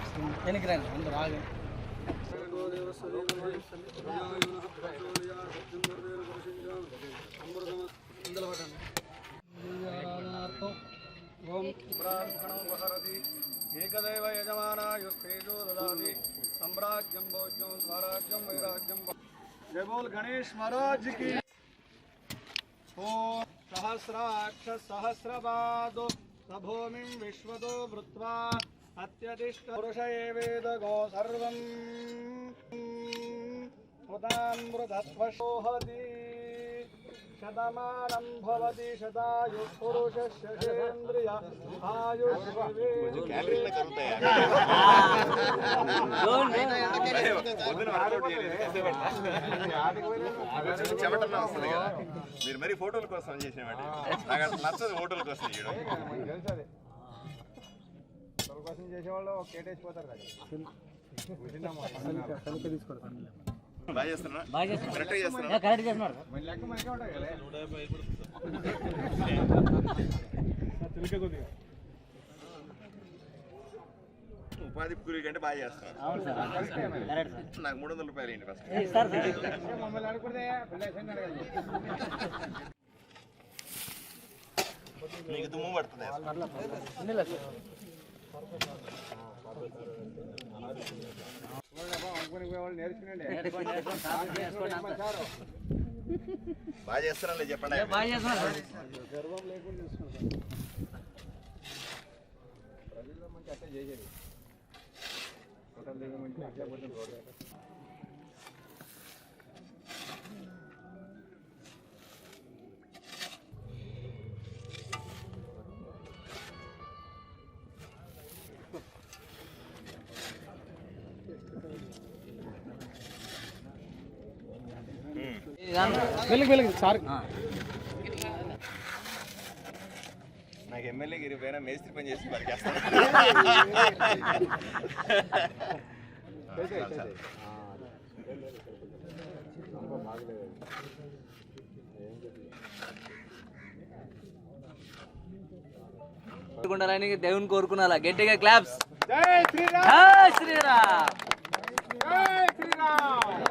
వెనక్కి రండి అందరూ ఆగి ఓం బ్రాహ్మణోపహరతి ఏకదైవ యజమానాయుస్తేజో దదాతి సామ్రాజ్యం భోజ్యం స్వరాజ్యం వైరాజ్యం జయ బోల్ గణేష్ మహారాజ్ కి ఓం సహస్రాక్ష సహస్రపాదో సభూమిం విశ్వతో వృత్వా పురుష సర్వం ఉదామృతత్వశోహతి శతమానం భవతి శతాయు పురుషేంద్రియ చెమటన్నా వస్తుంది కదా. మీరు మరి ఫోటోల కోసం చేసిన నాకు అసలు నచ్చదు ఫోటోల కోసం చేయడం కోసం చేసేవాళ్ళు కేటేసిపోతారు బాగా చేస్తున్నా బాగా చేస్తున్నారు కరెక్ట్గా చేస్తున్నా కరెక్ట్ చేస్తున్నారు లెక్క మనకే ఉంటాయి కదా. ఉపాధి కూలీ కంటే బాగా చేస్తాను అవును సార్ కరెక్ట్ సార్. నాకు మూడు వందల రూపాయలు ఏంటి ఫస్ట్. మీకు దుమ్ము పడుతుంది. బాగా చేస్తారా చెప్పండి బాగా చేస్తున్నారు గర్వం లేకుండా ప్రజల్లో మంచి అట్లా చేసేది హోటల్ దగ్గర మంచి అట్లా పడుతుంది వెళ్ళి సార్. నాకు ఎమ్మెల్యే గిరి పైన మేస్త్రి పని చేసి పరికేస్తాను ఉండాలని దేవుని కోరుకున్నా గట్టిగా క్లాప్స్ జై శ్రీరామ్! జై శ్రీరామ్! జై శ్రీరామ్!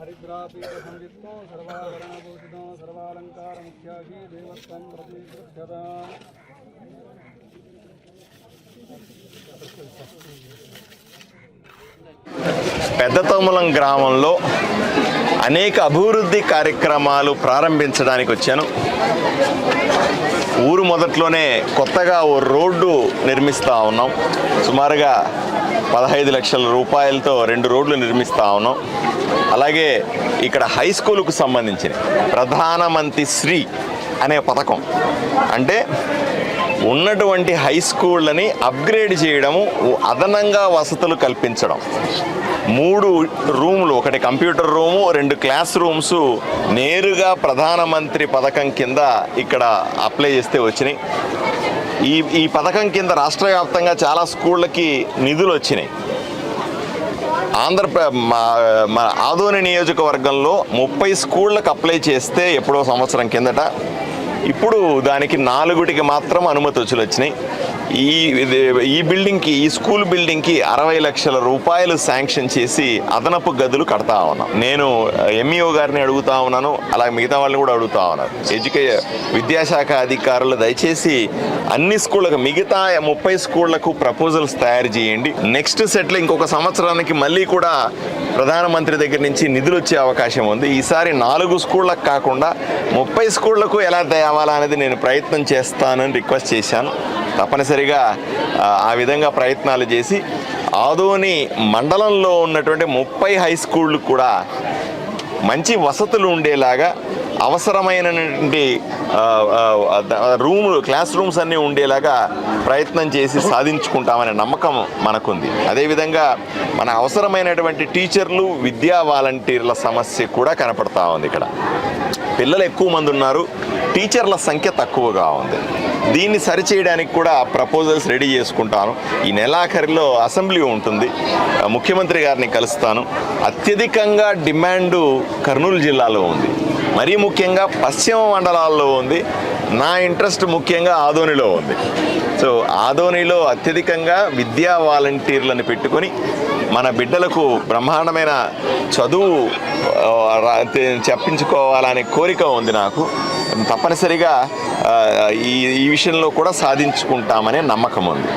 हरिद्रापी संवित्तो सर्वाभरणभूषितो सर्वालङ्कारमुख्याभि देवत्वं प्रतिपृच्छता Thank. పెద్దతోములం గ్రామంలో అనేక అభివృద్ధి కార్యక్రమాలు ప్రారంభించడానికి వచ్చాను. ఊరు మొదట్లోనే కొత్తగా ఓ రోడ్డు నిర్మిస్తూ ఉన్నాం. సుమారుగా పదహైదు లక్షల రూపాయలతో రెండు రోడ్లు నిర్మిస్తూ ఉన్నాం. అలాగే ఇక్కడ హై స్కూలుకు సంబంధించిన ప్రధానమంత్రి శ్రీ అనే పథకం. అంటే ఉన్నటువంటి హై స్కూళ్ళని అప్గ్రేడ్ చేయడము అదనంగా వసతులు కల్పించడం. మూడు రూములు ఒకటి కంప్యూటర్ రూము రెండు క్లాస్ రూమ్స్ నేరుగా ప్రధానమంత్రి పథకం కింద ఇక్కడ అప్లై చేస్తే వచ్చినాయి. ఈ ఈ పథకం కింద రాష్ట్ర వ్యాప్తంగా చాలా స్కూళ్ళకి నిధులు వచ్చినాయి. ఆంధ్రప్ర మా మన ఆదోని నియోజకవర్గంలో ముప్పై స్కూళ్ళకు అప్లై చేస్తే ఎప్పుడో సంవత్సరం కిందట ఇప్పుడు దానికి నాలుగుటికి మాత్రం అనుమతులు వచ్చినాయి ఈ ఇది- ఈ బిల్డింగ్కి ఈ స్కూల్ బిల్డింగ్కి అరవై లక్షల రూపాయలు శాంక్షన్ చేసి అదనపు గదులు కడతా ఉన్నాం. నేను ఎంఈఓ గారిని అడుగుతా ఉన్నాను అలాగే మిగతా వాళ్ళని కూడా అడుగుతా ఉన్నాను ఎడ్యుకే విద్యాశాఖ అధికారులు దయచేసి అన్ని స్కూళ్ళకు మిగతా ముప్పై స్కూళ్ళకు ప్రపోజల్స్ తయారు చేయండి. నెక్స్ట్ సెట్లో ఇంకొక సంవత్సరానికి మళ్ళీ కూడా ప్రధానమంత్రి దగ్గర నుంచి నిధులు వచ్చే అవకాశం ఉంది. ఈసారి నాలుగు స్కూళ్ళకు కాకుండా ముప్పై స్కూళ్ళకు ఎలా తేవాలా అనేది నేను ప్రయత్నం చేస్తానని రిక్వెస్ట్ చేశాను. తప్పనిసరిగా ఆ, విధంగా ప్రయత్నాలు చేసి ఆదోని మండలంలో ఉన్నటువంటి ముప్పై హై స్కూళ్ళు కూడా మంచి వసతులు ఉండేలాగా అవసరమైనటువంటి రూములు క్లాస్ రూమ్స్ అన్నీ ఉండేలాగా ప్రయత్నం చేసి సాధించుకుంటామనే నమ్మకం మనకుంది. అదేవిధంగా మన అవసరమైనటువంటి టీచర్లు విద్యా వాలంటీర్ల సమస్య కూడా కనపడతా ఉంది ఇక్కడ. పిల్లలు ఎక్కువ మంది ఉన్నారు టీచర్ల సంఖ్య తక్కువగా ఉంది. దీన్ని సరిచేయడానికి కూడా ప్రపోజల్స్ రెడీ చేసుకుంటాను. ఈ నెలాఖరిలో అసెంబ్లీ ఉంటుంది. ముఖ్యమంత్రి గారిని కలుస్తాను. అత్యధికంగా డిమాండు కర్నూలు జిల్లాలో ఉంది. మరీ ముఖ్యంగా పశ్చిమ మండలాల్లో ఉంది. నా ఇంట్రెస్ట్ ముఖ్యంగా ఆదోనిలో ఉంది. సో ఆదోనిలో అత్యధికంగా విద్యా వాలంటీర్లను పెట్టుకొని మన బిడ్డలకు బ్రహ్మాండమైన చదువు చెప్పించుకోవాలనే కోరిక ఉంది నాకు. తప్పనిసరిగా ఈ ఈ విషయంలో కూడా సాధించుకుంటామనే నమ్మకం ఉంది.